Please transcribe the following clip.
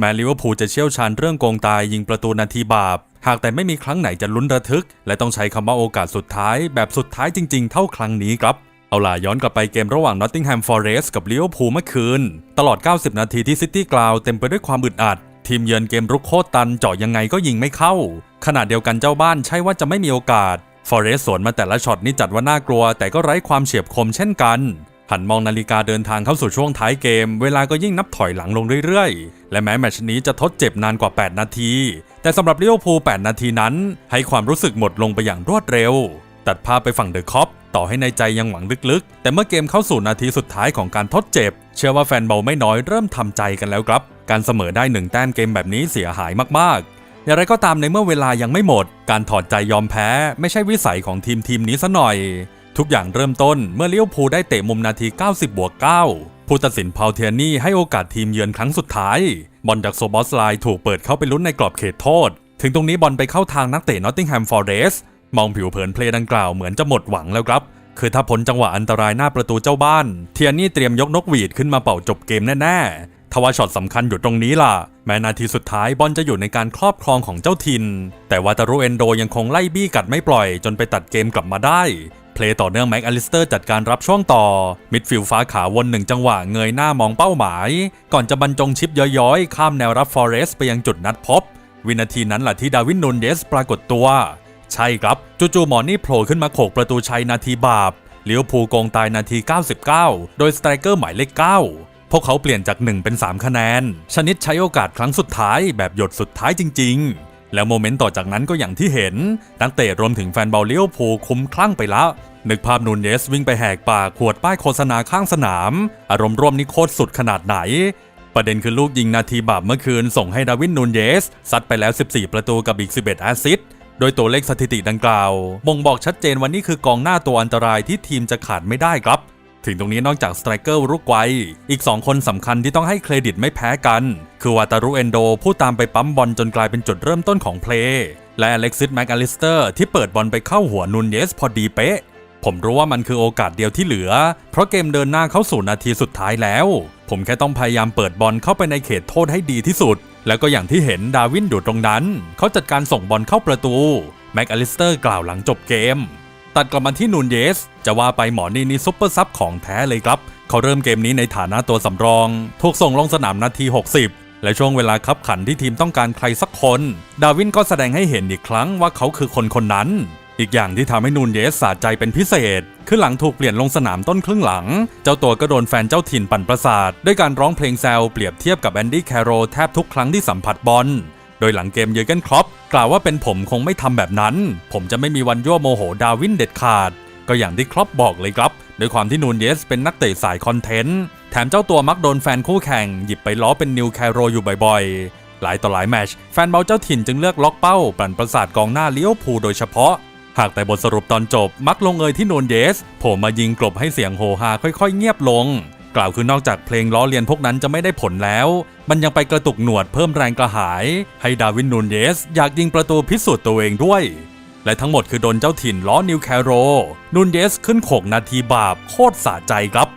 แม้ลิเวอร์พูลจะเชี่ยวชาญเรื่องโกงตายยิงประตูนาทีบาป หากแต่ไม่มีครั้งไหนจะลุ้นระทึก และต้องใช้คำว่าโอกาสสุดท้าย แบบสุดท้ายจริงๆ เท่าครั้งนี้ครับเอาล่ะย้อนกลับไปเกมระหว่าง Nottingham Forest กับลิเวอร์พูลเมื่อคืน ตลอด 90 นาทีที่ซิตี้กราวเต็มไปด้วยความอึดอัด ทีมเยือนเกมรุกโคตรตันเจาะยังไงก็ยิงไม่เข้า ขณะเดียวกันเจ้าบ้านใช่ว่าจะไม่มีโอกาสฟอร์เรสสวนมาแต่ละช็อตนี่จัดว่าน่ากลัว แต่ก็ไร้ความเฉียบคมเช่นกัน หันมองนาฬิกาเดินทางเข้าสู่ช่วงท้ายเกม เวลาก็ยิ่งนับถอยหลังลงเรื่อยๆ และแม้แมชนี้จะทดเจ็บนานกว่า 8 นาที แต่สำหรับลิเวอร์พูล8นาทีนั้น ให้ความรู้สึกหมดลงไปอย่างรวดเร็ว ตัดภาพไปฝั่งเดอะคอปต่อให้ในใจยังหวังลึกๆ แต่เมื่อเกมเข้าสู่นาทีสุดท้ายของการทดเจ็บ เชื่อว่าแฟนบอลไม่น้อยเริ่มทำใจกันแล้วครับ การเสมอได้หนึ่งแต้มเกมแบบนี้เสียหายมากๆ อย่างไรก็ตามในเมื่อเวลายังไม่หมด การถอดใจยอมแพ้ ไม่ใช่วิสัยของทีมทีมนี้ซะหน่อย ทุกอย่างเริ่มต้นเมื่อเลี้ยวภูได้เตะมุมนาที 90บวก9ผู้ตัดสินพาวเทียนี่ให้โอกาสทีมเยือนครั้งสุดท้าย บอลจากโซบอสไลน์ถูกเปิดเข้าไปลุ้นในกรอบเขตโทษ ถึงตรงนี้บอลไปเข้าทางนักเตะนอตติงแฮมฟอร์เรสมองผิวเผินเพลย์ดังกล่าวเหมือนจะหมดหวังแล้วครับ คือถ้าพ้นจังหวะอันตรายหน้าประตูเจ้าบ้าน เทียนี่เตรียมยกนกหวีดขึ้นมาเป่าจบเกมแน่ๆทว่าช็อตสำคัญอยู่ตรงนี้ล่ะ แม้นาทีสุดท้ายบอลจะอยู่ในการครอบครองของเจ้าถิ่นแต่วาตารุเอนโดยังคงไล่บี้กัดไม่ปล่อยจนไปตัดเกมกลับมาได้ เพลย์ต่อเนื่องแม็กอลิสเตอร์จัดการรับช่วงต่อ มิดฟิลด์ฟ้าขาวนหนึ่งจังหวะเงยหน้ามองเป้าหมาย ก่อนจะบรรจงชิปย้อยๆ ข้ามแนวรับฟอเรสต์ไปยังจุดนัดพบ วินาทีนั้นแหละที่ดาวินนูนเยสปรากฏตัว ใช่ครับจู่ๆหมอนี่โผล่ขึ้นมาโขกประตูชัยนาทีบาปเลี้ยวภูโกงตายนาที 99 โดยสไตรเกอร์หมายเลข 9 พวกเขาเปลี่ยนจาก 1 เป็น 3 คะแนน ชนิดใช้โอกาสครั้งสุดท้ายแบบหยดสุดท้ายจริง ๆ แล้วโมเมนต์ต่อจากนั้นก็อย่างที่เห็น นักเตะรวมถึงแฟนบอลเลี้ยวภูลคุ้มคลั่งไปแล้ว นึกภาพนูนเยสวิ่งไปแหกปากขวดป้ายโฆษณาข้างสนาม อารมณ์ร่วมนี่โคตรสุดขนาดไหน ประเด็นคือลูกยิงนาทีบาปเมื่อคืนส่งให้ดาวินนูนเยสซัดไปแล้ว 14 ประตูกับอีก 11 แอสซิสต์โดยตัวเลขสถิติดังกล่าว บ่งบอกชัดเจนว่านี่คือกองหน้าตัวอันตรายที่ทีมจะขาดไม่ได้ครับ ถึงตรงนี้นอกจากสไตรเกอร์รุกไวอีก 2 คนสำคัญที่ต้องให้เครดิตไม่แพ้กัน คือวาตารุเอนโดผู้ตามไปปั๊มบอลจนกลายเป็นจุดเริ่มต้นของเพลย์และอเล็กซิสแมกอลิสเตอร์ที่เปิดบอลไปเข้าหัวนูนเยสพอดีเป๊ะ ผมรู้ว่ามันคือโอกาสเดียวที่เหลือ เพราะเกมเดินหน้าเข้าสู่นาทีสุดท้ายแล้ว ผมแค่ต้องพยายามเปิดบอลเข้าไปในเขตโทษให้ดีที่สุด แล้วก็อย่างที่เห็นดาวินอยู่ตรงนั้น เขาจัดการส่งบอลเข้าประตูแม็กอลิสเตอร์กล่าวหลังจบเกม ตัดกลับมาที่นูนเยส จะว่าไปหมอนี่นี่ซุปเปอร์ซับของแท้เลยครับ เขาเริ่มเกมนี้ในฐานะตัวสำรอง ถูกส่งลงสนามนาที 60 และช่วงเวลาคับขันที่ทีมต้องการใครสักคน ดาวินก็แสดงให้เห็นอีกครั้งว่าเขาคือคนคนนั้น อีกอย่างที่ทำให้นูนเยสสะใจเป็นพิเศษ คือหลังถูกเปลี่ยนลงสนามต้นครึ่งหลัง เจ้าตัวก็โดนแฟนเจ้าถิ่นปั่นประสาทด้วยการร้องเพลงแซวเปรียบเทียบกับแอนดี้แคโรแทบทุกครั้งที่สัมผัสบอล โดยหลังเกมเยอร์เกนครอปกล่าวว่าเป็นผมคงไม่ทำแบบนั้น ผมจะไม่มีวันยั่วโมโหดาวินเด็ดขาด ก็อย่างที่ครอปบอกเลยครับโดยความที่นูนเยสเป็นนักเตะสายคอนเทนต์ แถมเจ้าตัวมักโดนแฟนคู่แข่ง หยิบไปล้อเป็นนิวแคโรอยู่บ่อยๆ หลายต่อหลายแมชแฟนบอลเจ้าถิ่นจึงเลือกล็อกเป้าปั่นประสาทกองหน้าเลี้ยวภูโดยเฉพาะ หากแต่บทสรุปตอนจบมักลงเอยที่นูนเยสโผล่มายิงกลบให้เสียงโฮฮาค่อยๆ เงียบลง กล่าวคือนอกจากเพลงล้อเลียนพวกนั้นจะไม่ได้ผลแล้ว มันยังไปกระตุกหนวดเพิ่มแรงกระหาย ให้ดาวินนูนเยส อยากยิงประตูพิสูจน์ตัวเองด้วย และทั้งหมดคือโดนเจ้าถิ่นล้อนิวแคโรนูนเยสขึ้นโขกนาทีบาปโคตรสะใจครับ